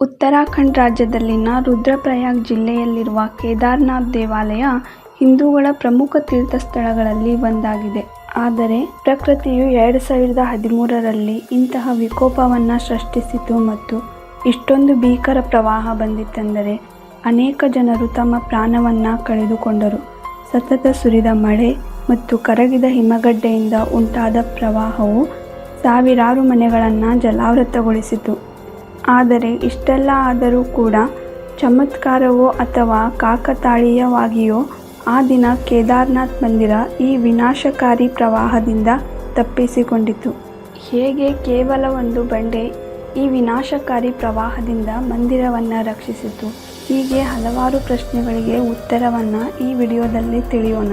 ಉತ್ತರಾಖಂಡ್ ರಾಜ್ಯದಲ್ಲಿನ ರುದ್ರಪ್ರಯಾಗ್ ಜಿಲ್ಲೆಯಲ್ಲಿರುವ ಕೇದಾರ್ನಾಥ್ ದೇವಾಲಯ ಹಿಂದೂಗಳ ಪ್ರಮುಖ ತೀರ್ಥಸ್ಥಳಗಳಲ್ಲಿ ಒಂದಾಗಿದೆ. ಆದರೆ ಪ್ರಕೃತಿಯು ಎರಡು ಸಾವಿರದ ಹದಿಮೂರರಲ್ಲಿ ಇಂತಹ ವಿಕೋಪವನ್ನು ಸೃಷ್ಟಿಸಿತು ಮತ್ತು ಇಷ್ಟೊಂದು ಭೀಕರ ಪ್ರವಾಹ ಬಂದಿತ್ತೆಂದರೆ ಅನೇಕ ಜನರು ತಮ್ಮ ಪ್ರಾಣವನ್ನು ಕಳೆದುಕೊಂಡರು. ಸತತ ಸುರಿದ ಮಳೆ ಮತ್ತು ಕರಗಿದ ಹಿಮಗಡ್ಡೆಯಿಂದ ಉಂಟಾದ ಪ್ರವಾಹವು ಸಾವಿರಾರು ಮನೆಗಳನ್ನು ಜಲಾವೃತಗೊಳಿಸಿತು. ಆದರೆ ಇಷ್ಟೆಲ್ಲ ಆದರೂ ಕೂಡ ಚಮತ್ಕಾರವೋ ಅಥವಾ ಕಾಕತಾಳೀಯವಾಗಿಯೋ ಆ ದಿನ ಕೇದಾರ್ನಾಥ್ ಮಂದಿರ ಈ ವಿನಾಶಕಾರಿ ಪ್ರವಾಹದಿಂದ ತಪ್ಪಿಸಿಕೊಂಡಿತು. ಹೇಗೆ ಕೇವಲ ಒಂದು ಬಂಡೆ ಈ ವಿನಾಶಕಾರಿ ಪ್ರವಾಹದಿಂದ ಮಂದಿರವನ್ನು ರಕ್ಷಿಸಿತು? ಹೀಗೆ ಹಲವಾರು ಪ್ರಶ್ನೆಗಳಿಗೆ ಉತ್ತರವನ್ನು ಈ ವಿಡಿಯೋದಲ್ಲಿ ತಿಳಿಯೋಣ.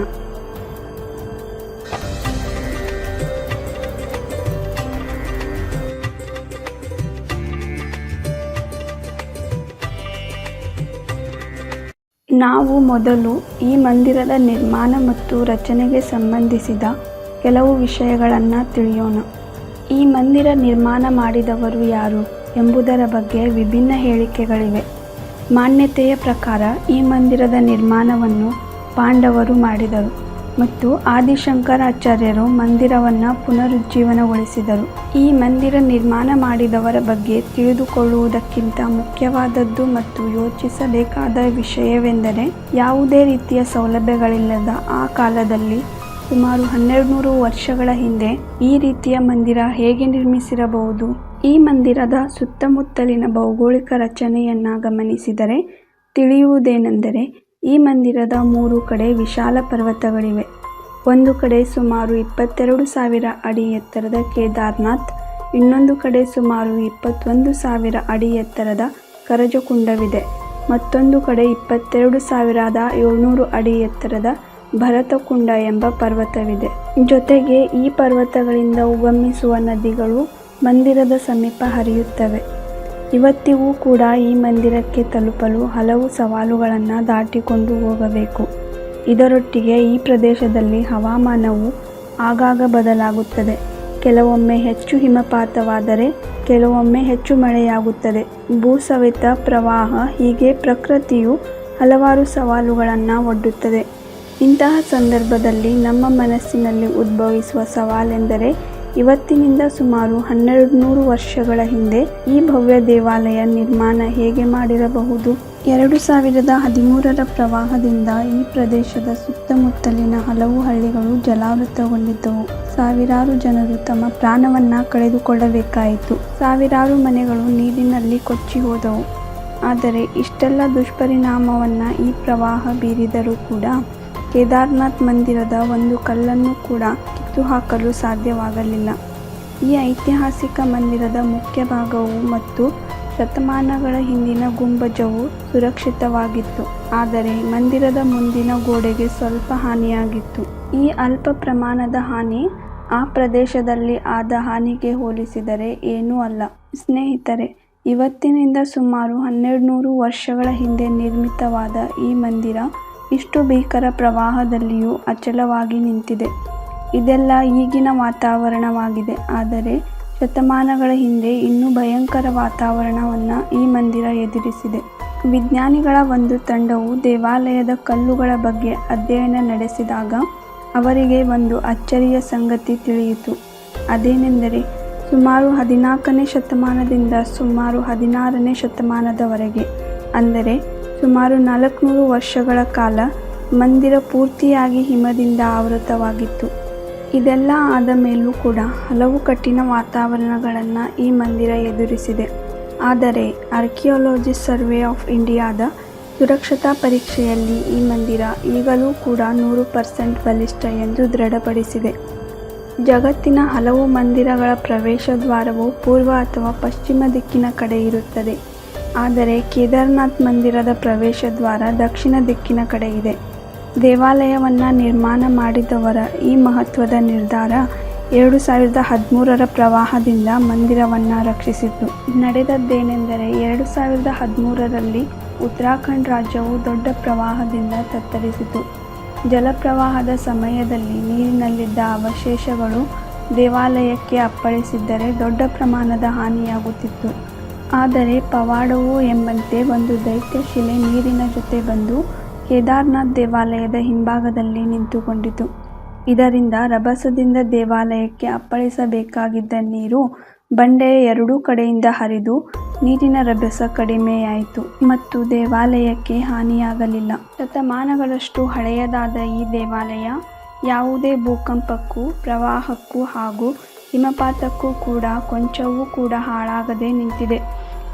ನಾವು ಮೊದಲು ಈ ಮಂದಿರದ ನಿರ್ಮಾಣ ಮತ್ತು ರಚನೆಗೆ ಸಂಬಂಧಿಸಿದ ಕೆಲವು ವಿಷಯಗಳನ್ನು ತಿಳಿಯೋಣ. ಈ ಮಂದಿರ ನಿರ್ಮಾಣ ಮಾಡಿದವರು ಯಾರು ಎಂಬುದರ ಬಗ್ಗೆ ವಿಭಿನ್ನ ಹೇಳಿಕೆಗಳಿವೆ. ಮಾನ್ಯತೆಯ ಪ್ರಕಾರ ಈ ಮಂದಿರದ ನಿರ್ಮಾಣವನ್ನು ಪಾಂಡವರು ಮಾಡಿದರು ಮತ್ತು ಆದಿಶಂಕರಾಚಾರ್ಯರು ಮಂದಿರವನ್ನು ಪುನರುಜ್ಜೀವನಗೊಳಿಸಿದರು. ಈ ಮಂದಿರ ನಿರ್ಮಾಣ ಮಾಡಿದವರ ಬಗ್ಗೆ ತಿಳಿದುಕೊಳ್ಳುವುದಕ್ಕಿಂತ ಮುಖ್ಯವಾದದ್ದು ಮತ್ತು ಯೋಚಿಸಬೇಕಾದ ವಿಷಯವೆಂದರೆ ಯಾವುದೇ ರೀತಿಯ ಸೌಲಭ್ಯಗಳಿಲ್ಲದ ಆ ಕಾಲದಲ್ಲಿ ಸುಮಾರು ಹನ್ನೆರಡುನೂರು ವರ್ಷಗಳ ಹಿಂದೆ ಈ ರೀತಿಯ ಮಂದಿರ ಹೇಗೆ ನಿರ್ಮಿಸಿರಬಹುದು? ಈ ಮಂದಿರದ ಸುತ್ತಮುತ್ತಲಿನ ಭೌಗೋಳಿಕ ರಚನೆಯನ್ನು ಗಮನಿಸಿದರೆ ತಿಳಿಯುವುದೇನೆಂದರೆ ಈ ಮಂದಿರದ ಮೂರು ಕಡೆ ವಿಶಾಲ ಪರ್ವತಗಳಿವೆ. ಒಂದು ಕಡೆ ಸುಮಾರು ಇಪ್ಪತ್ತೆರಡು ಸಾವಿರ ಅಡಿ ಎತ್ತರದ ಕೇದಾರ್ನಾಥ್ ಇನ್ನೊಂದು ಕಡೆ ಸುಮಾರು ಇಪ್ಪತ್ತೊಂದು ಸಾವಿರ ಅಡಿ ಎತ್ತರದ ಕರಜಕುಂಡವಿದೆ, ಮತ್ತೊಂದು ಕಡೆ ಇಪ್ಪತ್ತೆರಡು ಸಾವಿರದ ಏಳುನೂರು ಅಡಿ ಎತ್ತರದ ಭರತಕುಂಡ ಎಂಬ ಪರ್ವತವಿದೆ. ಜೊತೆಗೆ ಈ ಪರ್ವತಗಳಿಂದ ಉಗಮಿಸುವ ನದಿಗಳು ಮಂದಿರದ ಸಮೀಪ ಹರಿಯುತ್ತವೆ. ಇವತ್ತಿಗೂ ಕೂಡ ಈ ಮಂದಿರಕ್ಕೆ ತಲುಪಲು ಹಲವು ಸವಾಲುಗಳನ್ನು ದಾಟಿಕೊಂಡು ಹೋಗಬೇಕು. ಇದರೊಟ್ಟಿಗೆ ಈ ಪ್ರದೇಶದಲ್ಲಿ ಹವಾಮಾನವು ಆಗಾಗ ಬದಲಾಗುತ್ತದೆ. ಕೆಲವೊಮ್ಮೆ ಹೆಚ್ಚು ಹಿಮಪಾತವಾದರೆ ಕೆಲವೊಮ್ಮೆ ಹೆಚ್ಚು ಮಳೆಯಾಗುತ್ತದೆ. ಭೂಸವೆತ, ಪ್ರವಾಹ ಹೀಗೆ ಪ್ರಕೃತಿಯು ಹಲವಾರು ಸವಾಲುಗಳನ್ನು ಒಡ್ಡುತ್ತದೆ. ಇಂತಹ ಸಂದರ್ಭದಲ್ಲಿ ನಮ್ಮ ಮನಸ್ಸಿನಲ್ಲಿ ಉದ್ಭವಿಸುವ ಸವಾಲೆಂದರೆ ಇವತ್ತಿನಿಂದ ಸುಮಾರು ಹನ್ನೆರಡು ನೂರು ವರ್ಷಗಳ ಹಿಂದೆ ಈ ಭವ್ಯ ದೇವಾಲಯ ನಿರ್ಮಾಣ ಹೇಗೆ ಮಾಡಿರಬಹುದು? ಎರಡು ಸಾವಿರದ ಹದಿಮೂರರ ಪ್ರವಾಹದಿಂದ ಈ ಪ್ರದೇಶದ ಸುತ್ತಮುತ್ತಲಿನ ಹಲವು ಹಳ್ಳಿಗಳು ಜಲಾವೃತಗೊಂಡಿದ್ದವು. ಸಾವಿರಾರು ಜನರು ತಮ್ಮ ಪ್ರಾಣವನ್ನು ಕಳೆದುಕೊಳ್ಳಬೇಕಾಯಿತು. ಸಾವಿರಾರು ಮನೆಗಳು ನೀರಿನಲ್ಲಿ ಕೊಚ್ಚಿಹೋದವು. ಆದರೆ ಇಷ್ಟೆಲ್ಲ ದುಷ್ಪರಿಣಾಮವನ್ನು ಈ ಪ್ರವಾಹ ಬೀರಿದರೂ ಕೂಡ ಕೇದಾರನಾಥ್ ಮಂದಿರದ ಒಂದು ಕಲ್ಲನ್ನು ಕೂಡ ಕಿತ್ತುಹಾಕಲು ಸಾಧ್ಯವಾಗಲಿಲ್ಲ. ಈ ಐತಿಹಾಸಿಕ ಮಂದಿರದ ಮುಖ್ಯ ಭಾಗವು ಮತ್ತು ಶತಮಾನಗಳ ಹಿಂದಿನ ಗುಂಬಜವು ಸುರಕ್ಷಿತವಾಗಿತ್ತು. ಆದರೆ ಮಂದಿರದ ಮುಂದಿನ ಗೋಡೆಗೆ ಸ್ವಲ್ಪ ಹಾನಿಯಾಗಿತ್ತು. ಈ ಅಲ್ಪ ಪ್ರಮಾಣದ ಹಾನಿ ಆ ಪ್ರದೇಶದಲ್ಲಿ ಆದ ಹಾನಿಗೆ ಹೋಲಿಸಿದರೆ ಏನೂ ಅಲ್ಲ. ಸ್ನೇಹಿತರೆ, ಇವತ್ತಿನಿಂದ ಸುಮಾರು ಹನ್ನೆರಡು ನೂರು ವರ್ಷಗಳ ಹಿಂದೆ ನಿರ್ಮಿತವಾದ ಈ ಮಂದಿರ ಇಷ್ಟು ಭೀಕರ ಪ್ರವಾಹದಲ್ಲಿಯೂ ಅಚಲವಾಗಿ ನಿಂತಿದೆ. ಇದೆಲ್ಲ ಈಗಿನ ವಾತಾವರಣವಾಗಿದೆ. ಆದರೆ ಶತಮಾನಗಳ ಹಿಂದೆ ಇನ್ನೂ ಭಯಂಕರ ವಾತಾವರಣವನ್ನು ಈ ಮಂದಿರ ಎದುರಿಸಿದೆ. ವಿಜ್ಞಾನಿಗಳ ಒಂದು ತಂಡವು ದೇವಾಲಯದ ಕಲ್ಲುಗಳ ಬಗ್ಗೆ ಅಧ್ಯಯನ ನಡೆಸಿದಾಗ ಅವರಿಗೆ ಒಂದು ಅಚ್ಚರಿಯ ಸಂಗತಿ ತಿಳಿಯಿತು. ಅದೇನೆಂದರೆ, ಸುಮಾರು ಹದಿನಾಲ್ಕನೇ ಶತಮಾನದಿಂದ ಸುಮಾರು ಹದಿನಾರನೇ ಶತಮಾನದವರೆಗೆ, ಅಂದರೆ ಸುಮಾರು ನಾಲ್ಕುನೂರು ವರ್ಷಗಳ ಕಾಲ ಮಂದಿರ ಪೂರ್ತಿಯಾಗಿ ಹಿಮದಿಂದ ಆವೃತವಾಗಿತ್ತು. ಇದೆಲ್ಲ ಆದ ಮೇಲೂ ಕೂಡ ಹಲವು ಕಠಿಣ ವಾತಾವರಣಗಳನ್ನು ಈ ಮಂದಿರ ಎದುರಿಸಿದೆ. ಆದರೆ ಆರ್ಕಿಯಾಲಜಿ ಸರ್ವೆ ಆಫ್ ಇಂಡಿಯಾದ ಸುರಕ್ಷತಾ ಪರೀಕ್ಷೆಯಲ್ಲಿ ಈ ಮಂದಿರ ಈಗಲೂ ಕೂಡ ನೂರು ಪರ್ಸೆಂಟ್ ಬಲಿಷ್ಠ ಎಂದು ದೃಢಪಡಿಸಿದೆ. ಜಗತ್ತಿನ ಹಲವು ಮಂದಿರಗಳ ಪ್ರವೇಶ ದ್ವಾರವು ಪೂರ್ವ ಅಥವಾ ಪಶ್ಚಿಮ ದಿಕ್ಕಿನ ಕಡೆ ಇರುತ್ತದೆ. ಆದರೆ ಕೇದಾರನಾಥ್ ಮಂದಿರದ ಪ್ರವೇಶ ದ್ವಾರ ದಕ್ಷಿಣ ದಿಕ್ಕಿನ ಕಡೆ ಇದೆ. ದೇವಾಲಯವನ್ನು ನಿರ್ಮಾಣ ಮಾಡಿದವರ ಈ ಮಹತ್ವದ ನಿರ್ಧಾರ ಎರಡು ಸಾವಿರದ ಹದಿಮೂರರ ಪ್ರವಾಹದಿಂದ ಮಂದಿರವನ್ನು ರಕ್ಷಿಸಿತು. ನಡೆದದ್ದೇನೆಂದರೆ ಎರಡು ಸಾವಿರದ ಹದಿಮೂರರಲ್ಲಿ ಉತ್ತರಾಖಂಡ್ ರಾಜ್ಯವು ದೊಡ್ಡ ಪ್ರವಾಹದಿಂದ ತತ್ತರಿಸಿತು. ಜಲಪ್ರವಾಹದ ಸಮಯದಲ್ಲಿ ನೀರಿನಲ್ಲಿದ್ದ ಅವಶೇಷಗಳು ದೇವಾಲಯಕ್ಕೆ ಅಪ್ಪಳಿಸಿದ್ದರೆ ದೊಡ್ಡ ಪ್ರಮಾಣದ ಹಾನಿಯಾಗುತ್ತಿತ್ತು. ಆದರೆ ಪವಾಡವೋ ಎಂಬಂತೆ ಒಂದು ದೈತ್ಯ ಶಿಲೆ ನೀರಿನ ಜೊತೆ ಬಂದು ಕೇದಾರ್ನಾಥ್ ದೇವಾಲಯದ ಹಿಂಭಾಗದಲ್ಲಿ ನಿಂತುಕೊಂಡಿತು. ಇದರಿಂದ ರಭಸದಿಂದ ದೇವಾಲಯಕ್ಕೆ ಅಪ್ಪಳಿಸಬೇಕಾಗಿದ್ದ ನೀರು ಬಂಡೆಯ ಎರಡೂ ಕಡೆಯಿಂದ ಹರಿದು ನೀರಿನ ರಭಸ ಕಡಿಮೆಯಾಯಿತು ಮತ್ತು ದೇವಾಲಯಕ್ಕೆ ಹಾನಿಯಾಗಲಿಲ್ಲ. ಶತಮಾನಗಳಷ್ಟು ಹಳೆಯದಾದ ಈ ದೇವಾಲಯ ಯಾವುದೇ ಭೂಕಂಪಕ್ಕೂ ಪ್ರವಾಹಕ್ಕೂ ಹಾಗೂ ಹಿಮಪಾತಕ್ಕೂ ಕೂಡ ಕೊಂಚವೂ ಕೂಡ ಹಾಳಾಗದೆ ನಿಂತಿದೆ.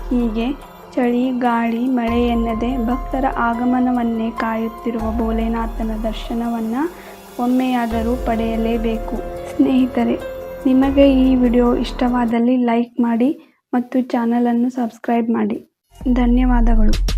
ಹೀಗೆ ಚಳಿ, ಗಾಳಿ, ಮಳೆ ಎನ್ನದೆ ಭಕ್ತರ ಆಗಮನವನ್ನೇ ಕಾಯುತ್ತಿರುವ ಭೋಲೆನಾಥನ ದರ್ಶನವನ್ನು ಒಮ್ಮೆಯಾದರೂ ಪಡೆಯಲೇಬೇಕು. ಸ್ನೇಹಿತರೆ, ನಿಮಗೆ ಈ ವಿಡಿಯೋ ಇಷ್ಟವಾದಲ್ಲಿ ಲೈಕ್ ಮಾಡಿ ಮತ್ತು ಚಾನಲನ್ನು ಸಬ್ಸ್ಕ್ರೈಬ್ ಮಾಡಿ. ಧನ್ಯವಾದಗಳು.